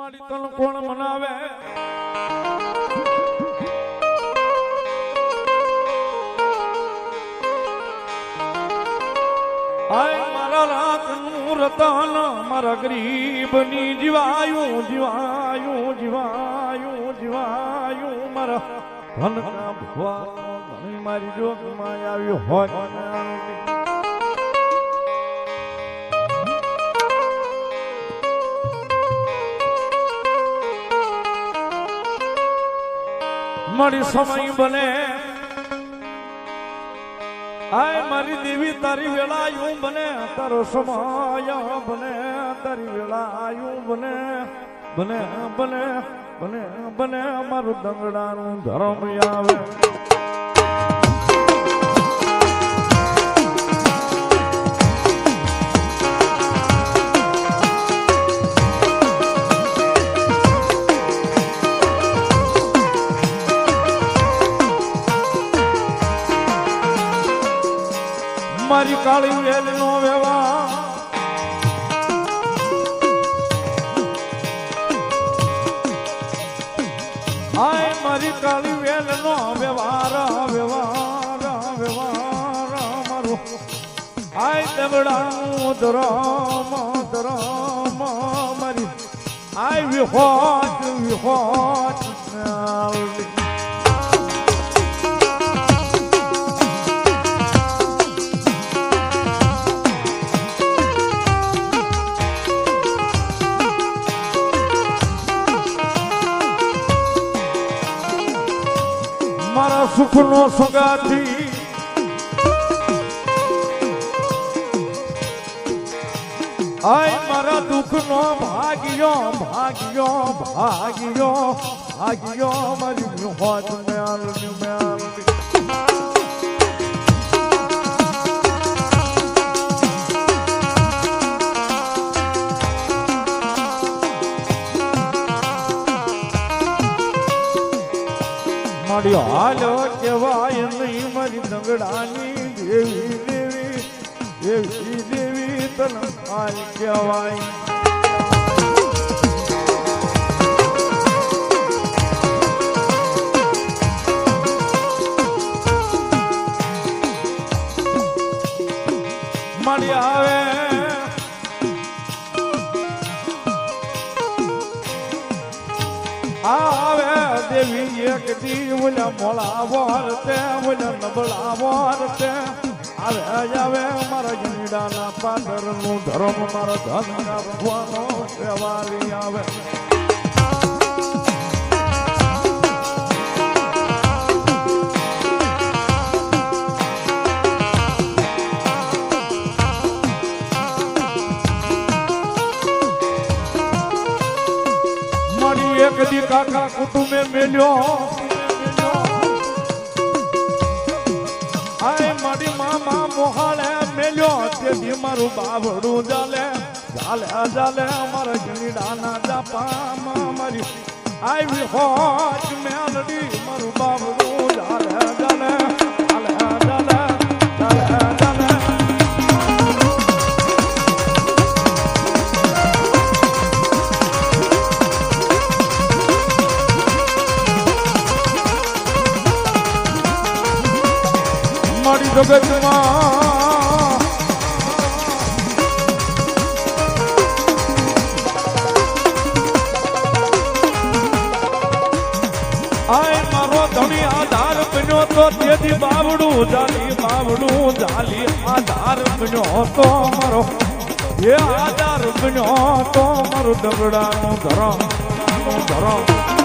મારી તન કોણ મનાવે? આય મારા રાતનું રતન, મારા ગરીબની જીવાયું જીવાયું જીવાયું જીવાયું. મારા ધનના ભવા મારી જોગમાં આવ્યું હોય. મારી સમય બને. આય મારી દેવી, તારી વેળાયું બને. તારો સમય બને, તારી વેળાયું બને. બને બને બને બને, મારું દંગડાનું ધર્મ આવે. મારી કાળી વેલ નો વ્યવહાર વ્યવહાર વ્યવહાર મારો. આય દેવડા ધરમ ધરમ મારી. આય વિહોત વિહોત સુગાથી આય મારા દુઃખનો ભાગ્યો ભાગ્યો ભાગ્યો ભાગ્યો મારી હોત મેલ મેલ મળ્યો હાલો કહેવાય નહીં મારી દંગડાની દેવી દેવી દેવી દેવી તન હાલ કહેવાય મોળા વરતે ઓલા નબળા વરતે આવે આવે, મારા જીડાના પાદર ધર્મ, મારા ધન ભગવાનો સેવારી આવે. એક દી કાકા કુટુંબે મેલ્યો. મામા મોહાળે મેલ્યો તેથી મારું બાવડું જાલે. જાલે જાલે મારા ગીડાના જાપામાં મારી આવી હોચ મેલડી. મારું બાવડું જગતમાં આય મારો ધણી આધાર બન્યો તો તેથી બાવડું જાલી બાવડું જાલી આધાર બન્યો તો મારો. આધાર બન્યો તો મારું દગડાનું ધરમ ધરમ.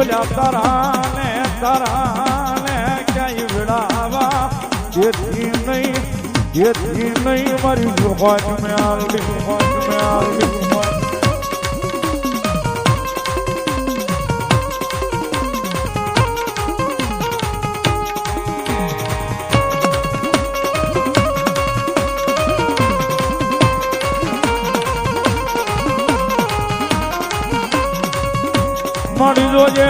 બોલ્યા તારા ને તારા ને ક્યાંય વિડાવા જેથી નહીં જેથી નહીં મારી હોજ મેં આવી હોજ મેં આવી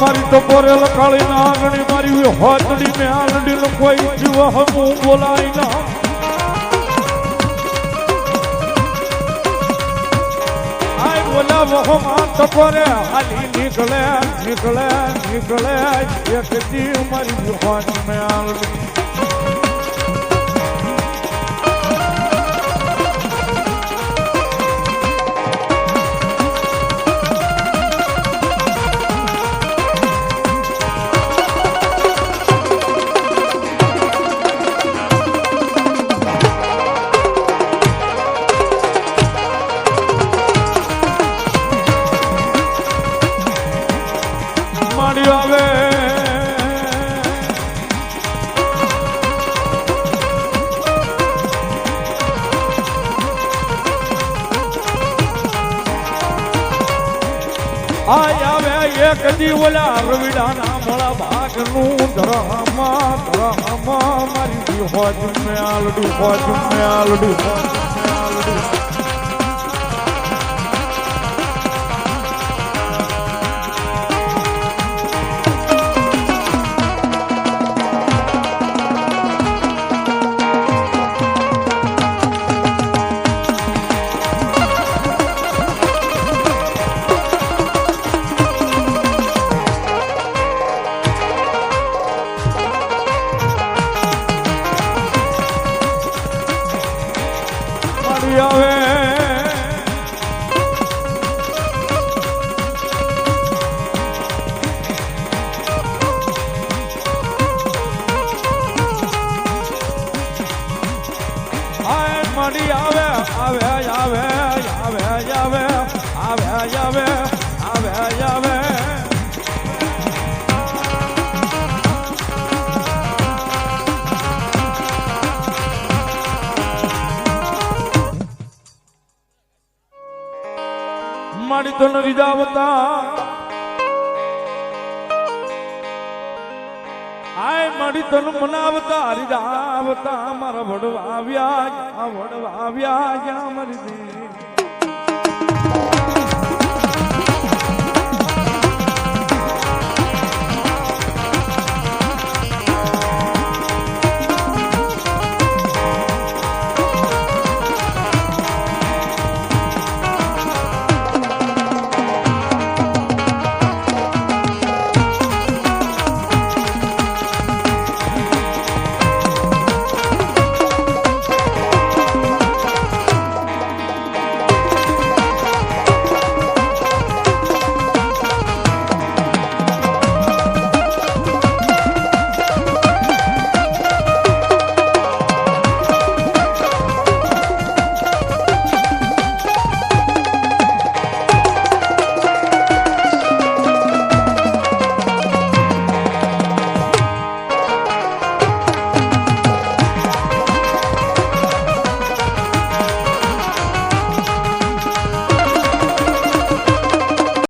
મારી તો બોરેલ કાળી ના આંગણી મારી હોતડી મેં આંગડી હમું બોલાય ના. ઓલા મોહમાં ટકોરે હાલી નીકળે નીકળે નીકળે. એક દી મારી જુહાન મેળ આવે એક દી ઓલા રવિડાના મોળા ભાગનું ધરામા ધરામા મારી હોજ મે આલડું હોજ મે આલડું હોજ મે આલડી. મળી આવે મળી આવે આવે આવે આવે આવે આવે આવે. તન વિદાવતા. આય મારી તન મનાવતા હરિદાવતા મારા વડવા આવ્યા વડવા આવ્યા મારી